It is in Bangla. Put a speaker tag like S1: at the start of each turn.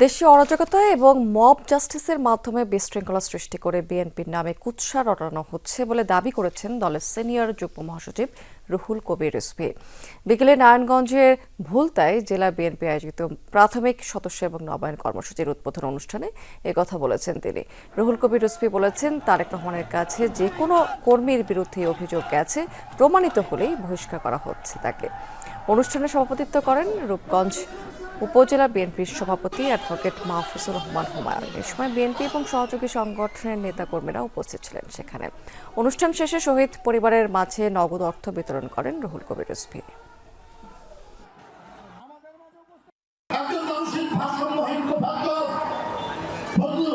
S1: দেশীয় অরাজকতা এবং মব জাস্টিসের মাধ্যমে বিশৃঙ্খলা সৃষ্টি করে বিএনপির নামে কুৎসা রটানো হচ্ছে বলে দাবি করেছেন দলের সিনিয়র যুগ্ম মহাসচিব রুহুল কবির রিজভী। বিকেলে নারায়ণগঞ্জের ভুলতায় জেলা বিএনপি আয়োজিত প্রাথমিক সদস্য এবং নবায়ন কর্মসূচির উদ্বোধন অনুষ্ঠানে একথা বলেছেন তিনি। রুহুল কবির রিজভী বলেছেন, তারেক রহমানের কাছে যে কোনো কর্মীর বিরুদ্ধে অভিযোগ গেছে, প্রমাণিত হলেই বহিষ্কার করা হচ্ছে তাকে। অনুষ্ঠানে সভাপতিত্ব করেন রূপগঞ্জ উপজেলা বিএনপির সভাপতি অ্যাডভোকেট মাহফুজুর রহমান হুমায়ুন এ সময় বিএনপি এবং সহযোগী সংগঠনের নেতাকর্মীরা উপস্থিত ছিলেন সেখানে। অনুষ্ঠান শেষে শহীদ পরিবারের মাঝে নগদ অর্থ বিতরণ করেন রুহুল কবির রিজভী
S2: একজন মানসিক ভারসাম্যহীন ভাগ্য ফজলুল